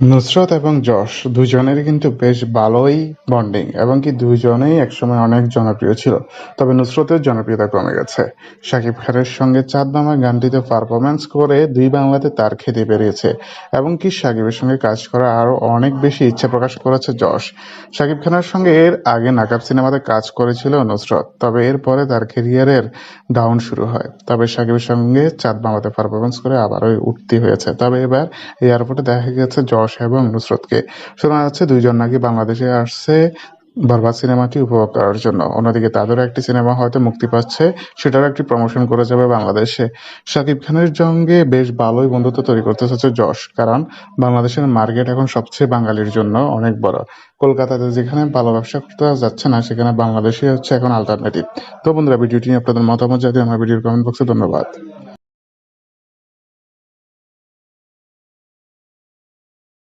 নুসরত এবং যশ দুজনের কিন্তু বেশ ভালোই বন্ডিং এবং কি দুজনেই একসময় অনেক জনপ্রিয় ছিল। তবে নুসরতের জনপ্রিয়তা কমে গেছে। শাকিব খানের সঙ্গে চাঁদ মামা গানটিতে পারফরমেন্স করে দুই বাংলাতে তার খেতে বেরিয়েছে এবং কি শাকিবের সঙ্গে কাজ করার আরও অনেক বেশি ইচ্ছা প্রকাশ করেছে যশ। শাকিব খানের সঙ্গে এর আগে নাকাব সিনেমাতে কাজ করেছিল নুসরত, তবে এরপরে তার ক্যারিয়ারের ডাউন শুরু হয়। তবে শাকিবের সঙ্গে চাঁদ বাংলাতে পারফরমেন্স করে আবারও উঠতি হয়েছে। তবে এবার এয়ারপোর্টে দেখা গেছে যশ এবং নুসরতকে। শোনা যাচ্ছে দুইজন নাকি বাংলাদেশে আসছে বরবাদ সিনেমাটি উপভোগ করার জন্য। অন্যদিকে তাদেরও একটি সিনেমা হয়তো মুক্তি পাচ্ছে, সেটারও একটি প্রমোশন করে যাবে বাংলাদেশে। শাকিব খানের সঙ্গে বেশ ভালোই বন্ধুত্ব তৈরি করতে চাচ্ছে যশ কারণ বাংলাদেশের মার্কেট এখন সবচেয়ে বাঙালির জন্য অনেক বড়। কলকাতাতে যেখানে ভালো ব্যবসা করতে যাচ্ছে না, সেখানে বাংলাদেশে হচ্ছে এখন আলটারনেটিভ তো বন্ধুরা, ভিডিওটি নিয়ে আপনাদের মতামত জানিয়ে আমার ভিডিওর কমেন্ট বক্সে ধন্যবাদ।